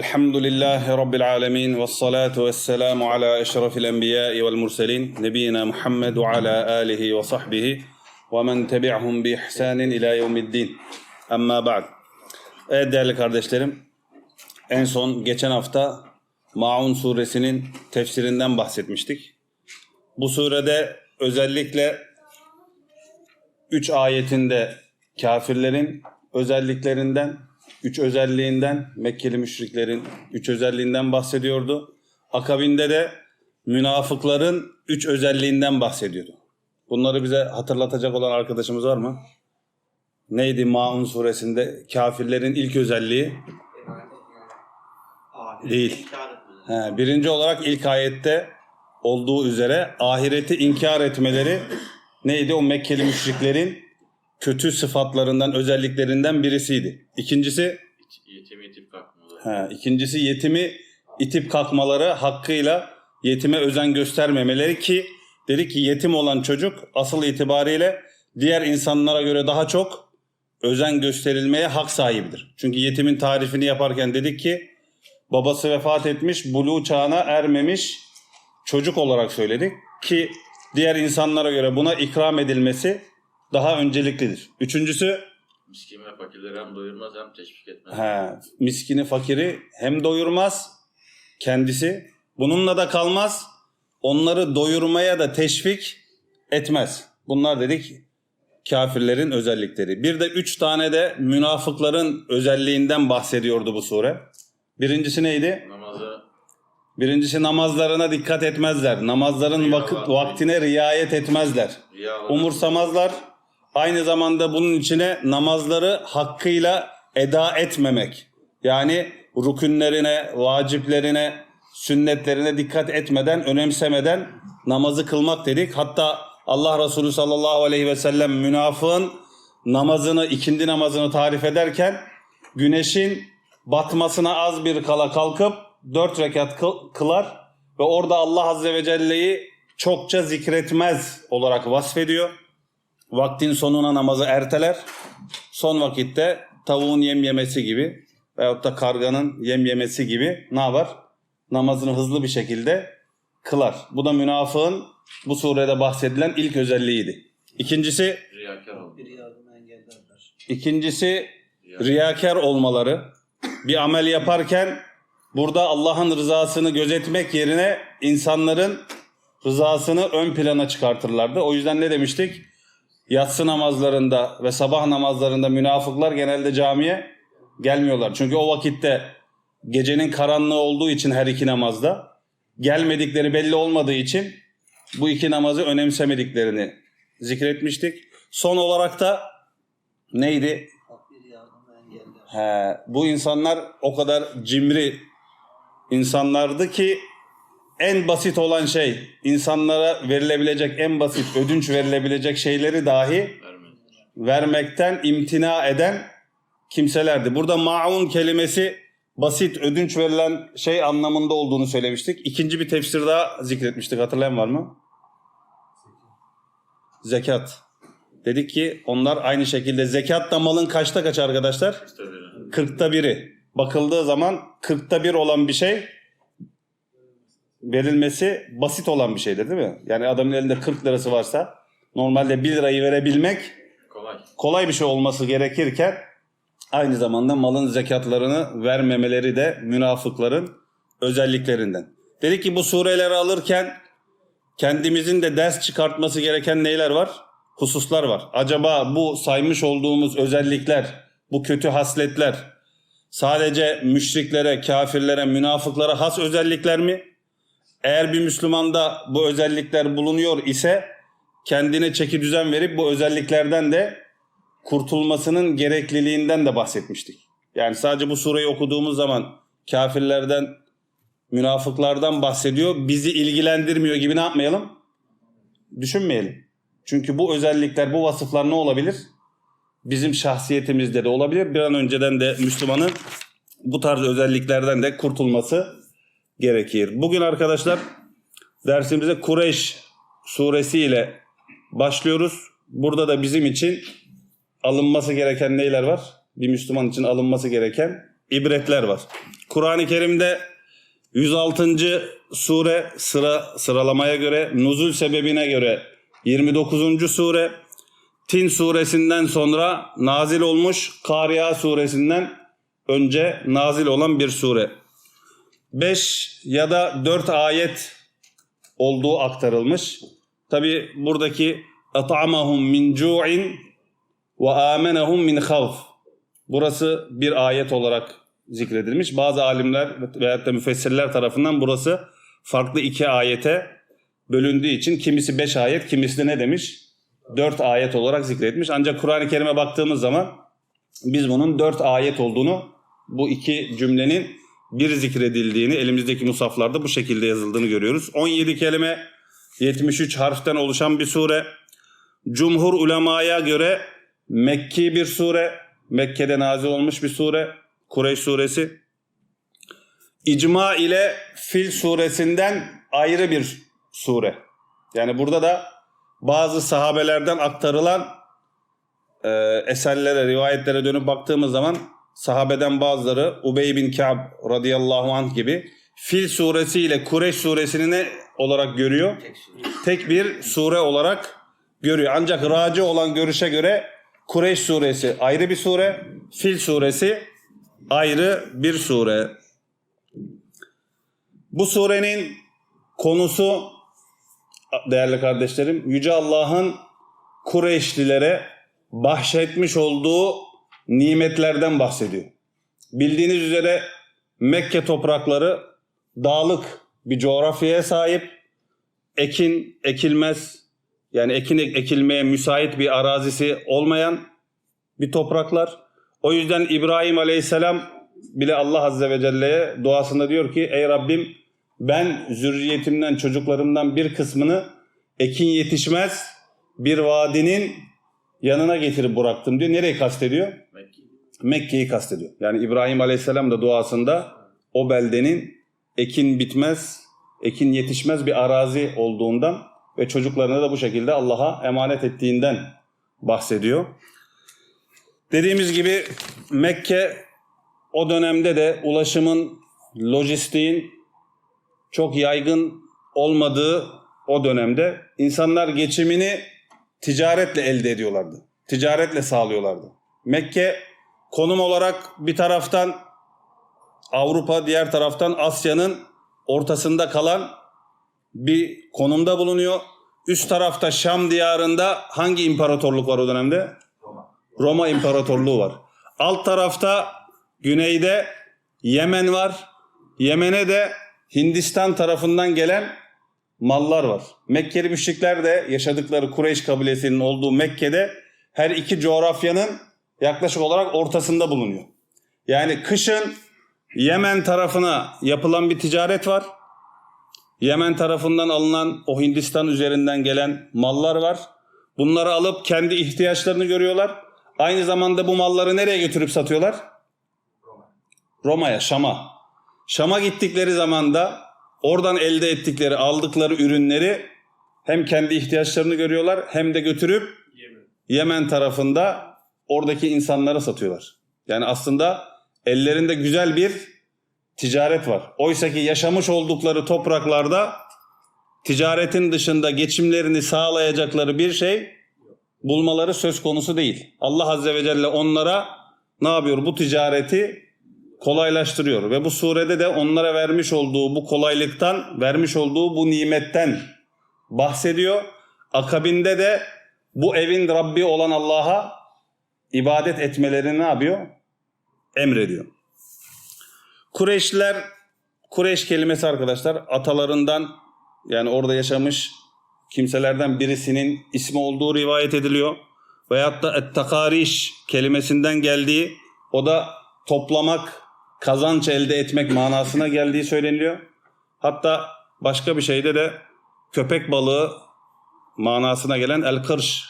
الحمد لله رب العالمين والصلاة والسلام على أشرف الأنبياء والمرسلين نبينا محمد وعلى آله وصحبه ومن تبعهم بإحسان إلى يوم الدين أما بعد Evet değerli kardeşlerim en son geçen hafta Maun suresinin tefsirinden bahsetmiştik. Bu surede özellikle 3 ayetinde kafirlerin özelliklerinden, üç özelliğinden, Mekkeli müşriklerin üç özelliğinden bahsediyordu. Akabinde de münafıkların üç özelliğinden bahsediyordu. Bunları bize hatırlatacak olan arkadaşımız var mı? Neydi Maun suresinde kafirlerin ilk özelliği? Değil. He, birinci olarak ilk ayette olduğu üzere ahireti inkar etmeleri neydi? O Mekkeli müşriklerin kötü sıfatlarından, özelliklerinden birisiydi. İkincisi, Yetim yetip kalkmalı. he, ikincisi yetimi itip kalkmaları hakkıyla yetime özen göstermemeleri ki dedik ki yetim olan çocuk asıl itibariyle diğer insanlara göre daha çok özen gösterilmeye hak sahibidir. Çünkü yetimin tarifini yaparken dedik ki babası vefat etmiş, buluğ çağına ermemiş çocuk olarak söyledik ki diğer insanlara göre buna ikram edilmesi daha önceliklidir. Üçüncüsü Miskin ve fakirleri hem doyurmaz hem teşvik etmez. he, miskini fakiri hem doyurmaz kendisi bununla da kalmaz onları doyurmaya da teşvik etmez. Bunlar dedik kafirlerin özellikleri. Bir de üç tane de münafıkların özelliğinden bahsediyordu bu sure. Birincisi neydi? Namazı Birincisi namazlarına dikkat etmezler. Namazların vakit, vaktine riayet etmezler. riya Umursamazlar. Aynı zamanda bunun içine namazları hakkıyla eda etmemek. Yani rükünlerine, vaciplerine, sünnetlerine dikkat etmeden, önemsemeden namazı kılmak dedik. Hatta Allah Resulü sallallahu aleyhi ve sellem münafığın namazını, ikindi namazını tarif ederken güneşin batmasına az bir kala kalkıp dört rekat kıl- kılar ve orada Allah Azze ve Celle'yi çokça zikretmez olarak vasfediyor. Vaktin sonuna namazı erteler. Son vakitte tavuğun yem yemesi gibi veyahut da karganın yem yemesi gibi ne yapar? Namazını hızlı bir şekilde kılar. Bu da münafığın bu surede bahsedilen ilk özelliğiydi. İkincisi, riyakar ikincisi riyakar olmaları. Bir amel yaparken burada Allah'ın rızasını gözetmek yerine insanların rızasını ön plana çıkartırlardı. O yüzden ne demiştik? Yatsı namazlarında ve sabah namazlarında münafıklar genelde camiye gelmiyorlar. Çünkü o vakitte gecenin karanlığı olduğu için her iki namazda gelmedikleri belli olmadığı için bu iki namazı önemsemediklerini zikretmiştik. Son olarak da neydi? He, bu insanlar o kadar cimri insanlardı ki en basit olan şey insanlara verilebilecek en basit ödünç verilebilecek şeyleri dahi vermekten imtina eden kimselerdi. Burada maun kelimesi basit ödünç verilen şey anlamında olduğunu söylemiştik. İkinci bir tefsir daha zikretmiştik. Hatırlayan var mı? Zekat. Dedik ki onlar aynı şekilde zekat da malın kaçta kaç arkadaşlar? İşte böyle. Kırkta biri. Bakıldığı zaman kırkta bir olan bir şey verilmesi basit olan bir şeydir değil mi? Yani adamın elinde 40 lirası varsa normalde 1 lirayı verebilmek Kolay. kolay bir şey olması gerekirken aynı zamanda malın zekatlarını vermemeleri de münafıkların özelliklerinden. Dedik ki bu sureleri alırken kendimizin de ders çıkartması gereken neyler var? Hususlar var. Acaba bu saymış olduğumuz özellikler, bu kötü hasletler sadece müşriklere, kafirlere, münafıklara has özellikler mi? Eğer bir Müslümanda bu özellikler bulunuyor ise kendine çeki düzen verip bu özelliklerden de kurtulmasının gerekliliğinden de bahsetmiştik. Yani sadece bu sureyi okuduğumuz zaman kafirlerden, münafıklardan bahsediyor. Bizi ilgilendirmiyor gibi ne yapmayalım? Düşünmeyelim. Çünkü bu özellikler, bu vasıflar ne olabilir? Bizim şahsiyetimizde de olabilir. Bir an önceden de Müslümanın bu tarz özelliklerden de kurtulması gerekir. Bugün arkadaşlar dersimize Kureyş suresi ile başlıyoruz. Burada da bizim için alınması gereken neyler var? Bir Müslüman için alınması gereken ibretler var. Kur'an-ı Kerim'de 106. sure sıra sıralamaya göre, nuzul sebebine göre 29. sure, Tin suresinden sonra nazil olmuş, Kariya suresinden önce nazil olan bir sure. 5 ya da 4 ayet olduğu aktarılmış. Tabi buradaki at'amahum min cu'in ve amenahum min havf. Burası bir ayet olarak zikredilmiş. Bazı alimler veyahut da müfessirler tarafından burası farklı iki ayete bölündüğü için kimisi beş ayet, kimisi de ne demiş? Dört ayet olarak zikretmiş. Ancak Kur'an-ı Kerim'e baktığımız zaman biz bunun dört ayet olduğunu, bu iki cümlenin bir zikredildiğini, elimizdeki musaflarda bu şekilde yazıldığını görüyoruz. 17 kelime, 73 harften oluşan bir sure. Cumhur ulemaya göre Mekki bir sure, Mekke'de nazil olmuş bir sure, Kureyş suresi. İcma ile Fil suresinden ayrı bir sure. Yani burada da bazı sahabelerden aktarılan e, eserlere, rivayetlere dönüp baktığımız zaman sahabeden bazıları Ubey bin Ka'b radıyallahu anh gibi Fil suresi ile Kureyş suresini ne olarak görüyor? Tek bir sure olarak görüyor. Ancak raci olan görüşe göre Kureyş suresi ayrı bir sure, Fil suresi ayrı bir sure. Bu surenin konusu değerli kardeşlerim Yüce Allah'ın Kureyşlilere bahşetmiş olduğu nimetlerden bahsediyor. Bildiğiniz üzere Mekke toprakları dağlık bir coğrafyaya sahip ekin ekilmez yani ekin ek- ekilmeye müsait bir arazisi olmayan bir topraklar. O yüzden İbrahim Aleyhisselam bile Allah Azze ve Celle'ye duasında diyor ki ey Rabbim ben zürriyetimden çocuklarımdan bir kısmını ekin yetişmez bir vadinin yanına getirip bıraktım diyor. Nereyi kastediyor? Mekke. Mekke'yi kastediyor. Yani İbrahim Aleyhisselam da duasında o beldenin ekin bitmez, ekin yetişmez bir arazi olduğundan ve çocuklarını da bu şekilde Allah'a emanet ettiğinden bahsediyor. Dediğimiz gibi Mekke o dönemde de ulaşımın, lojistiğin çok yaygın olmadığı o dönemde insanlar geçimini ticaretle elde ediyorlardı. Ticaretle sağlıyorlardı. Mekke konum olarak bir taraftan Avrupa, diğer taraftan Asya'nın ortasında kalan bir konumda bulunuyor. Üst tarafta Şam diyarında hangi imparatorluk var o dönemde? Roma İmparatorluğu var. Alt tarafta güneyde Yemen var. Yemen'e de Hindistan tarafından gelen mallar var. Mekkeli müşrikler de yaşadıkları Kureyş kabilesinin olduğu Mekke'de her iki coğrafyanın yaklaşık olarak ortasında bulunuyor. Yani kışın Yemen tarafına yapılan bir ticaret var. Yemen tarafından alınan o Hindistan üzerinden gelen mallar var. Bunları alıp kendi ihtiyaçlarını görüyorlar. Aynı zamanda bu malları nereye götürüp satıyorlar? Roma'ya, Şam'a. Şam'a gittikleri zaman da oradan elde ettikleri, aldıkları ürünleri hem kendi ihtiyaçlarını görüyorlar hem de götürüp Yemen tarafında oradaki insanlara satıyorlar. Yani aslında ellerinde güzel bir ticaret var. Oysa ki yaşamış oldukları topraklarda ticaretin dışında geçimlerini sağlayacakları bir şey bulmaları söz konusu değil. Allah Azze ve Celle onlara ne yapıyor? Bu ticareti kolaylaştırıyor ve bu surede de onlara vermiş olduğu bu kolaylıktan, vermiş olduğu bu nimetten bahsediyor. Akabinde de bu evin Rabbi olan Allah'a ibadet etmelerini ne yapıyor? Emrediyor. Kureyşliler, Kureyş kelimesi arkadaşlar atalarından yani orada yaşamış kimselerden birisinin ismi olduğu rivayet ediliyor. Veyahut da et-takariş kelimesinden geldiği o da toplamak, kazanç elde etmek manasına geldiği söyleniliyor. Hatta başka bir şeyde de köpek balığı manasına gelen el-kırş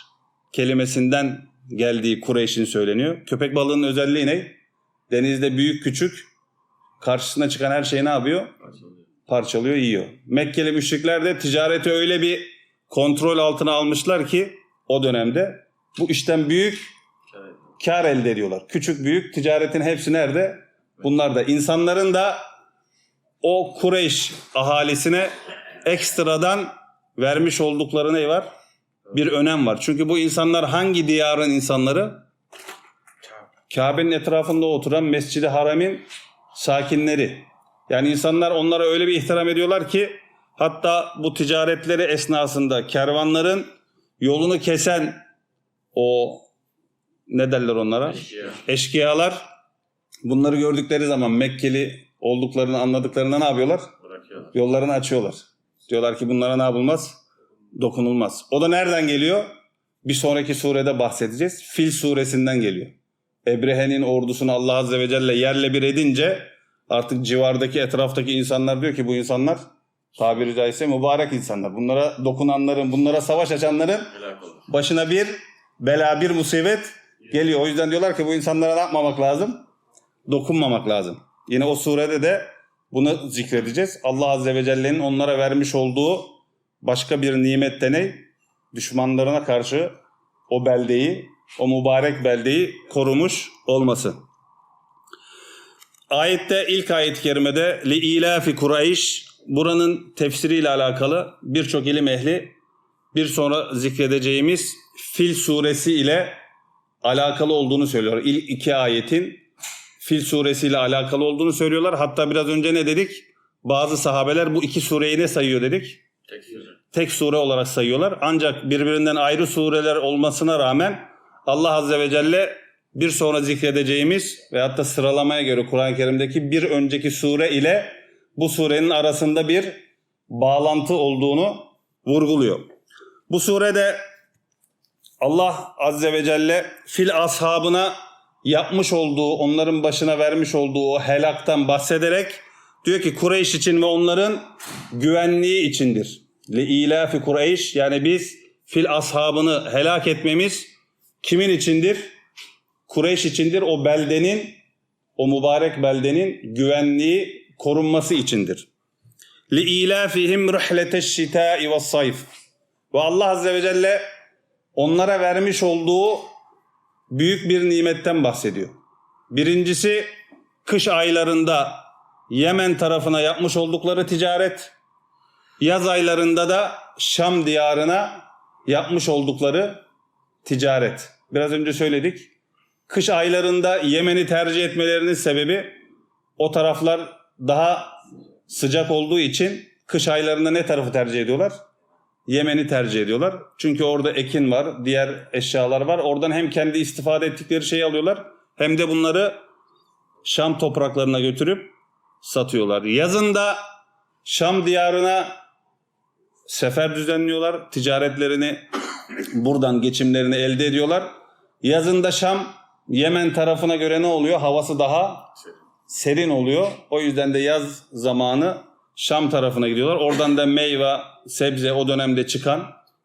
kelimesinden geldiği Kureyş'in söyleniyor. Köpek balığının özelliği ne? Denizde büyük küçük karşısına çıkan her şeyi ne yapıyor? Açılıyor. Parçalıyor, yiyor. Mekkeli müşrikler de ticareti öyle bir kontrol altına almışlar ki o dönemde bu işten büyük Evet. kar elde ediyorlar. Küçük büyük ticaretin hepsi nerede? Bunlar da insanların da o Kureyş ahalisine ekstradan vermiş oldukları ne var? Bir önem var. Çünkü bu insanlar hangi diyarın insanları? Kabe'nin etrafında oturan Mescid-i Haram'in sakinleri. Yani insanlar onlara öyle bir ihtiram ediyorlar ki hatta bu ticaretleri esnasında kervanların yolunu kesen o ne derler onlara? Eşkıya. Eşkıyalar bunları gördükleri zaman Mekkeli olduklarını anladıklarında ne yapıyorlar? Yollarını açıyorlar. Diyorlar ki bunlara ne yapılmaz? Dokunulmaz. O da nereden geliyor? Bir sonraki surede bahsedeceğiz. Fil suresinden geliyor. Ebrehe'nin ordusunu Allah Azze ve Celle yerle bir edince artık civardaki etraftaki insanlar diyor ki bu insanlar tabiri caizse mübarek insanlar. Bunlara dokunanların, bunlara savaş açanların başına bir bela, bir musibet geliyor. O yüzden diyorlar ki bu insanlara ne yapmamak lazım? Dokunmamak lazım. Yine o surede de bunu zikredeceğiz. Allah Azze ve Celle'nin onlara vermiş olduğu başka bir nimet de ne? Düşmanlarına karşı o beldeyi, o mübarek beldeyi korumuş olması. Ayette ilk ayet-i kerimede li ilafi Kureyş buranın tefsiriyle alakalı birçok ilim ehli bir sonra zikredeceğimiz Fil suresi ile alakalı olduğunu söylüyor. İlk iki ayetin Fil suresi ile alakalı olduğunu söylüyorlar. Hatta biraz önce ne dedik? Bazı sahabeler bu iki sureyi ne sayıyor dedik? Tek sözü. tek sure olarak sayıyorlar. Ancak birbirinden ayrı sureler olmasına rağmen Allah Azze ve Celle bir sonra zikredeceğimiz veyahut da sıralamaya göre Kur'an-ı Kerim'deki bir önceki sure ile bu surenin arasında bir bağlantı olduğunu vurguluyor. Bu surede Allah Azze ve Celle fil ashabına yapmış olduğu, onların başına vermiş olduğu o helaktan bahsederek diyor ki Kureyş için ve onların güvenliği içindir. Li ilafi Kureyş yani biz fil ashabını helak etmemiz kimin içindir? Kureyş içindir. O beldenin, o mübarek beldenin güvenliği korunması içindir. Li ilafihim rihleteş şita'i ve sayf. Ve Allah Azze ve Celle onlara vermiş olduğu büyük bir nimetten bahsediyor. Birincisi kış aylarında Yemen tarafına yapmış oldukları ticaret, yaz aylarında da Şam diyarına yapmış oldukları ticaret. Biraz önce söyledik. Kış aylarında Yemen'i tercih etmelerinin sebebi o taraflar daha sıcak olduğu için kış aylarında ne tarafı tercih ediyorlar? Yemen'i tercih ediyorlar. Çünkü orada ekin var, diğer eşyalar var. Oradan hem kendi istifade ettikleri şeyi alıyorlar hem de bunları Şam topraklarına götürüp satıyorlar. Yazında Şam diyarına sefer düzenliyorlar. Ticaretlerini buradan geçimlerini elde ediyorlar. Yazında Şam Yemen tarafına göre ne oluyor? Havası daha Serin. oluyor. O yüzden de yaz zamanı Şam tarafına gidiyorlar. Oradan da meyve, sebze o dönemde çıkan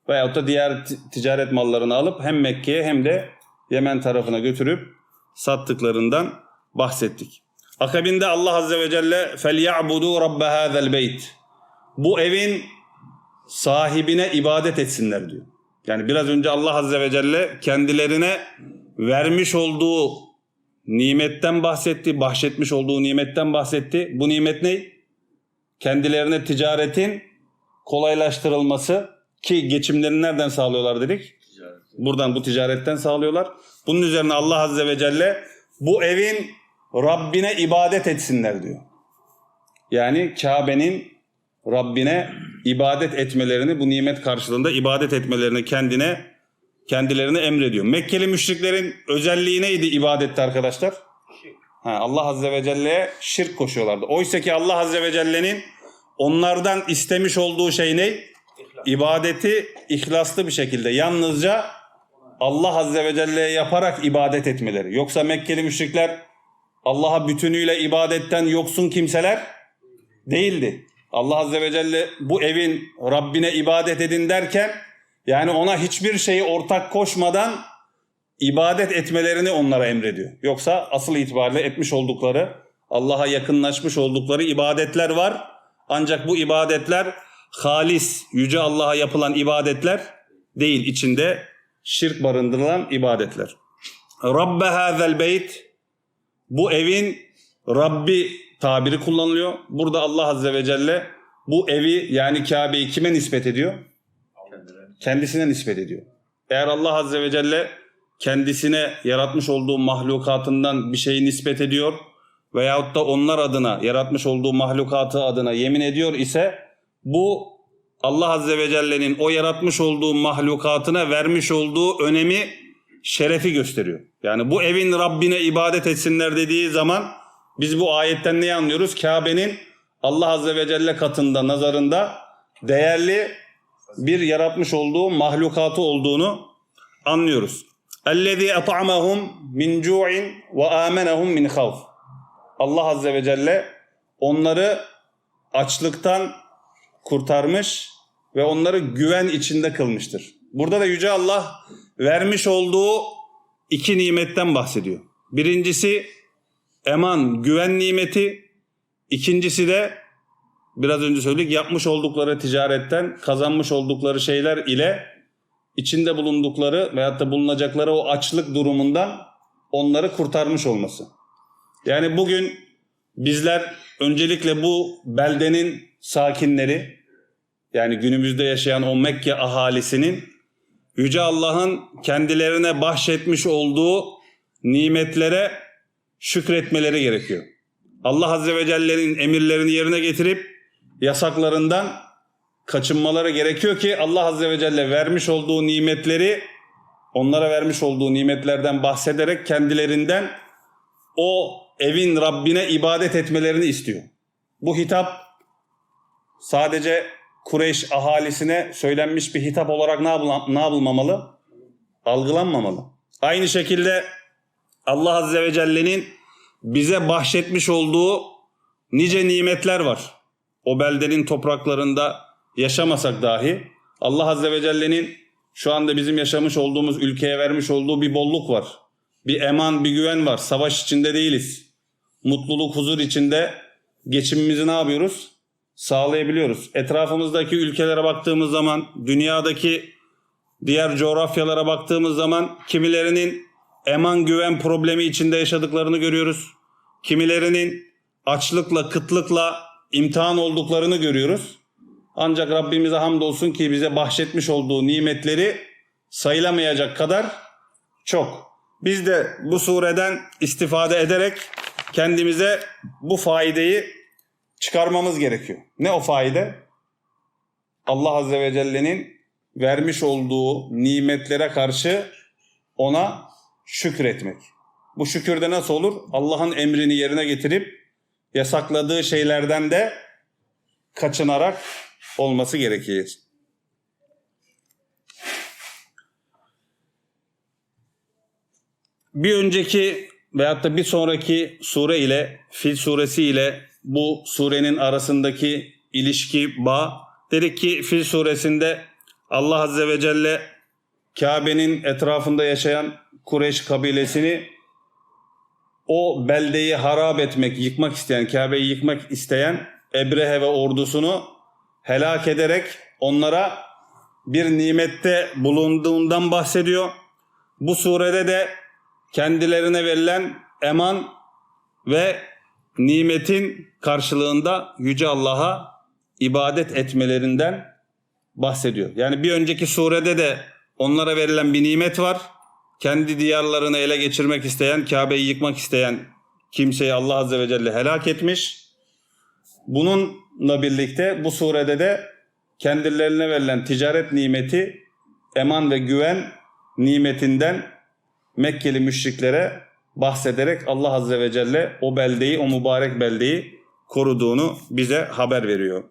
veyahut da diğer ti- ticaret mallarını alıp hem Mekke'ye hem de Yemen tarafına götürüp sattıklarından bahsettik. Akabinde Allah Azze ve Celle فَلْيَعْبُدُوا رَبَّ هَذَا الْبَيْتِ Bu evin sahibine ibadet etsinler diyor. Yani biraz önce Allah Azze ve Celle kendilerine vermiş olduğu nimetten bahsetti, bahşetmiş olduğu nimetten bahsetti. Bu nimet ne? Kendilerine ticaretin kolaylaştırılması ki geçimlerini nereden sağlıyorlar dedik? Ticaret. Buradan bu ticaretten sağlıyorlar. Bunun üzerine Allah Azze ve Celle bu evin Rabbine ibadet etsinler diyor. Yani Kabe'nin Rabbine ibadet etmelerini, bu nimet karşılığında ibadet etmelerini kendine kendilerine emrediyor. Mekkeli müşriklerin özelliği neydi ibadette arkadaşlar? Ha, Allah Azze ve Celle'ye şirk koşuyorlardı. Oysa ki Allah Azze ve Celle'nin onlardan istemiş olduğu şey ne? İbadeti ihlaslı bir şekilde yalnızca Allah Azze ve Celle'ye yaparak ibadet etmeleri. Yoksa Mekkeli müşrikler Allah'a bütünüyle ibadetten yoksun kimseler değildi. Allah Azze ve Celle bu evin Rabbine ibadet edin derken yani ona hiçbir şeyi ortak koşmadan ibadet etmelerini onlara emrediyor. Yoksa asıl itibariyle etmiş oldukları, Allah'a yakınlaşmış oldukları ibadetler var. Ancak bu ibadetler halis, yüce Allah'a yapılan ibadetler değil. içinde şirk barındırılan ibadetler. Rabbe hazel beyt bu evin Rabbi tabiri kullanılıyor. Burada Allah Azze ve Celle bu evi yani Kabe'yi kime nispet ediyor? Kendisine nispet ediyor. Eğer Allah Azze ve Celle kendisine yaratmış olduğu mahlukatından bir şeyi nispet ediyor veyahut da onlar adına yaratmış olduğu mahlukatı adına yemin ediyor ise bu Allah Azze ve Celle'nin o yaratmış olduğu mahlukatına vermiş olduğu önemi, şerefi gösteriyor. Yani bu evin Rabbine ibadet etsinler dediği zaman biz bu ayetten neyi anlıyoruz? Kabe'nin Allah Azze ve Celle katında, nazarında değerli bir yaratmış olduğu mahlukatı olduğunu anlıyoruz. اَلَّذ۪ي اَطَعْمَهُمْ مِنْ جُوعٍ وَآمَنَهُمْ مِنْ خَوْفٍ Allah Azze ve Celle onları açlıktan kurtarmış ve onları güven içinde kılmıştır. Burada da Yüce Allah vermiş olduğu iki nimetten bahsediyor. Birincisi eman, güven nimeti. İkincisi de biraz önce söyledik yapmış oldukları ticaretten kazanmış oldukları şeyler ile içinde bulundukları veyahut da bulunacakları o açlık durumundan onları kurtarmış olması. Yani bugün bizler öncelikle bu beldenin sakinleri yani günümüzde yaşayan o Mekke ahalisinin Yüce Allah'ın kendilerine bahşetmiş olduğu nimetlere şükretmeleri gerekiyor. Allah Azze ve Celle'nin emirlerini yerine getirip yasaklarından kaçınmaları gerekiyor ki Allah Azze ve Celle vermiş olduğu nimetleri onlara vermiş olduğu nimetlerden bahsederek kendilerinden o evin Rabbine ibadet etmelerini istiyor. Bu hitap sadece Kureyş ahalisine söylenmiş bir hitap olarak ne, yapıl- ne yapılmamalı? Algılanmamalı. Aynı şekilde Allah Azze ve Celle'nin bize bahşetmiş olduğu nice nimetler var. O beldenin topraklarında yaşamasak dahi Allah Azze ve Celle'nin şu anda bizim yaşamış olduğumuz ülkeye vermiş olduğu bir bolluk var. Bir eman, bir güven var. Savaş içinde değiliz. Mutluluk, huzur içinde geçimimizi ne yapıyoruz? Sağlayabiliyoruz. Etrafımızdaki ülkelere baktığımız zaman, dünyadaki diğer coğrafyalara baktığımız zaman kimilerinin eman güven problemi içinde yaşadıklarını görüyoruz. Kimilerinin açlıkla, kıtlıkla imtihan olduklarını görüyoruz. Ancak Rabbimize hamdolsun ki bize bahşetmiş olduğu nimetleri sayılamayacak kadar çok. Biz de bu sureden istifade ederek kendimize bu faydeyi çıkarmamız gerekiyor. Ne o faide? Allah Azze ve Celle'nin vermiş olduğu nimetlere karşı ona şükretmek. Bu şükür de nasıl olur? Allah'ın emrini yerine getirip yasakladığı şeylerden de kaçınarak olması gerekir. Bir önceki veyahut da bir sonraki sure ile Fil suresi ile bu surenin arasındaki ilişki bağ dedik ki Fil suresinde Allah Azze ve Celle Kabe'nin etrafında yaşayan Kureyş kabilesini o beldeyi harap etmek, yıkmak isteyen, Kabe'yi yıkmak isteyen Ebrehe ve ordusunu helak ederek onlara bir nimette bulunduğundan bahsediyor. Bu surede de kendilerine verilen eman ve nimetin karşılığında Yüce Allah'a ibadet etmelerinden bahsediyor. Yani bir önceki surede de onlara verilen bir nimet var. Kendi diyarlarını ele geçirmek isteyen, Kabe'yi yıkmak isteyen kimseyi Allah Azze ve Celle helak etmiş. Bununla birlikte bu surede de kendilerine verilen ticaret nimeti, eman ve güven nimetinden Mekkeli müşriklere bahsederek Allah Azze ve Celle o beldeyi, o mübarek beldeyi koruduğunu bize haber veriyor.